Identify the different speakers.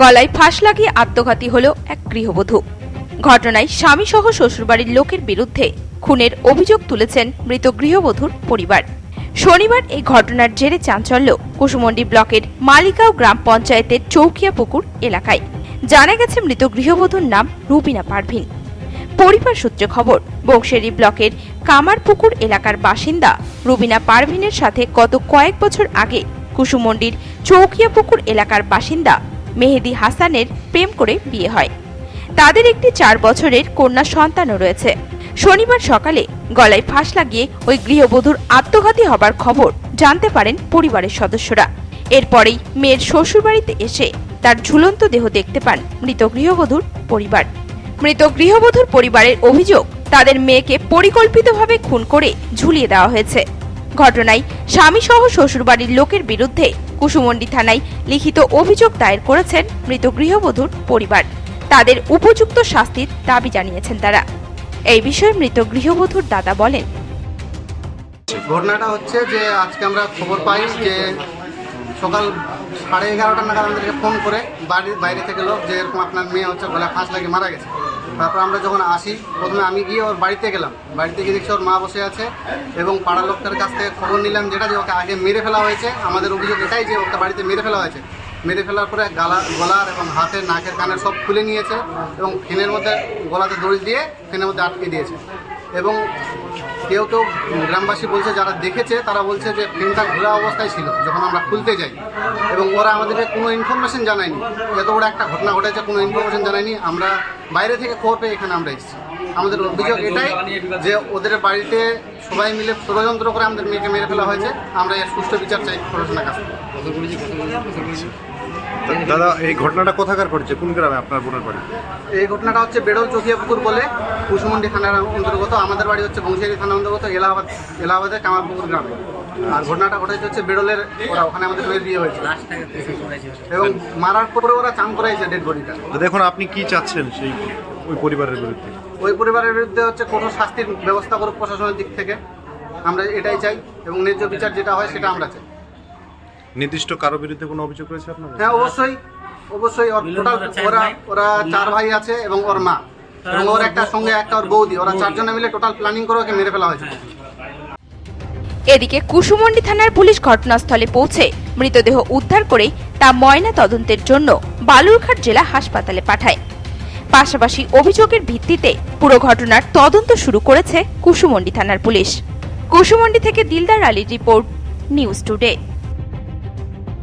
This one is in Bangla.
Speaker 1: গলায় ফাঁস লাগিয়ে আত্মঘাতী হল এক গৃহবধূ। ঘটনায় স্বামীসহ শ্বশুরবাড়ির লোকের বিরুদ্ধে খুনের অভিযোগ তুলেছেন মৃত গৃহবধূর পরিবার। শনিবার এই ঘটনার জেরে চাঞ্চল্য কুসুমন্ডি ব্লকের মালিকাও গ্রাম পঞ্চায়েতের চৌকিয়া পুকুর এলাকায়। জানা গেছে মৃত গৃহবধূর নাম রুবিনা পারভিন। পরিবার সূত্রে খবর বংশেরি ব্লকের কামারপুকুর এলাকার বাসিন্দা রুবিনা পারভিনের সাথে গত কয়েক বছর আগে কুসুমন্ডির চৌকিয়াপুকুর এলাকার বাসিন্দা মেহেদি হাসানের প্রেম করে বিয়ে হয়। তাদের একটি চার বছরের কন্যা সন্তানও রয়েছে। শনিবার সকালে গলায় ফাঁস লাগিয়ে ওই গৃহবধূর আত্মঘাতী হবার খবর জানতে পারেন পরিবারের সদস্যরা। এরপরেই মেয়ের শ্বশুরবাড়িতে এসে তার ঝুলন্ত দেহ দেখতে পান মৃত গৃহবধূর পরিবার। মৃত গৃহবধূর পরিবারের অভিযোগ তাদের মেয়েকে পরিকল্পিতভাবে খুন করে ঝুলিয়ে দেওয়া হয়েছে। ঘটনায় স্বামী সহ শ্বশুরবাড়ির লোকের বিরুদ্ধে কুসুমন্ডি থানায় লিখিত অভিযোগ দায়ের করেছেন মৃত গৃহবধূর পরিবার। তাদের উপযুক্ত শাস্তির দাবি জানিয়েছেন তারা। এই বিষয়ে মৃত গৃহবধূর দাদা বলেন।
Speaker 2: ঘটনাটা হচ্ছে যে আজকে আমরা খবর পাই যে সকাল সাড়ে এগারোটা নাগাদ আমাদেরকে ফোন করে বাড়ির বাইরে থেকে লোক যে এরকম আপনার মেয়ে হচ্ছে গলায় ফাঁস লাগিয়ে মারা গেছে। তারপর আমরা যখন আসি, প্রথমে আমি গিয়ে ওর বাড়িতে গেলাম। বাড়িতে গিয়ে দেখছি ওর মা বসে আছে এবং পাড়ার লোকটার কাছ থেকে খবর নিলাম যেটা যে ওকে আগে মেরে ফেলা হয়েছে। আমাদের অভিযোগ এটাই যে ওকে বাড়িতে মেরে ফেলা হয়েছে। মেরে ফেলার পরে গালা, গলার এবং হাতের নাকের কানের সব খুলে নিয়েছে এবং ফেনের মধ্যে গলাতে দড়ি দিয়ে ফেনের মধ্যে আটকে দিয়েছে। এবং কেউ কেউ গ্রামবাসী বলছে, যারা দেখেছে, তারা বলছে যে ফ্রেমটা ঘোরা অবস্থায় ছিল, যখন আমরা খুলতে যাই। এবং ওরা আমাদেরকে কোনো ইনফরমেশন জানায়নি। এত বড় একটা ঘটনা ঘটেছে, কোনো ইনফরমেশন জানায়নি। আমরা বাইরে থেকে খবর পেয়ে এখানে আমরা এসেছি। আমাদের অভিযোগ এটাই যে ওদের বাড়িতে সবাই মিলে ষড়যন্ত্র করে আমাদের মেয়েকে মেরে ফেলা হয়েছে। আমরা এর সুষ্ঠু বিচার চাই প্রশাসনের কাছে।
Speaker 3: দাদা এই ঘটনাটা কোথাকার ঘটেছে? কোন গ্রামে আপনার বোনের বাড়ি?
Speaker 2: এই ঘটনাটা হচ্ছে বেড়ল চকিয়া পুকুর বলে কুসুমন্ডি থানার অন্তর্গত। আমাদের বাড়ি হচ্ছে বংশিয়ারি থানার অন্তর্গত এলাহাবাদ এলাহাবাদের কামারপুকুর গ্রামে। আর ঘটনাটা ঘটেছে হচ্ছে বেড়লের ওরা ওখানে আমাদের মেয়ের বিয়ে হয়েছে। এবং মারার পরে ওরা চান করাইছে ডেড বডিটা
Speaker 3: দেখুন আপনি কি চাচ্ছেন সেই ওই পরিবারের বিরুদ্ধে?
Speaker 2: ওই পরিবারের বিরুদ্ধে হচ্ছে কঠোর শাস্তির ব্যবস্থা করুক প্রশাসনের দিক থেকে। আমরা এটাই চাই এবং ন্যায্য বিচার যেটা হয় সেটা আমরা চাই।
Speaker 3: নির্দিষ্ট কারও বিরুদ্ধে কোনো অভিযোগ রয়েছে আপনার
Speaker 2: হ্যাঁ অবশ্যই অবশ্যই ওর টোটাল ওরা ওরা চার ভাই আছে এবং ওর মা। এবং ওর একটা সঙ্গে একটা ওর বৌদি। ওরা চারজনে মিলে টোটাল প্ল্যানিং করে ওকে মেরে ফেলা হয়েছে।
Speaker 1: এদিকে কুসুমন্ডি থানার পুলিশ ঘটনাস্থলে পৌঁছে মৃতদেহ উদ্ধার করে তা ময়না তদন্তের জন্য বালুরঘাট জেলা হাসপাতালে পাঠায়। পাশাপাশি অভিযোগের ভিত্তিতে পুরো ঘটনার তদন্ত শুরু করেছে কুসুমন্ডি থানার পুলিশ। কুসুমন্ডি থেকে দিলদার আলীর রিপোর্ট নিউজ টুডে।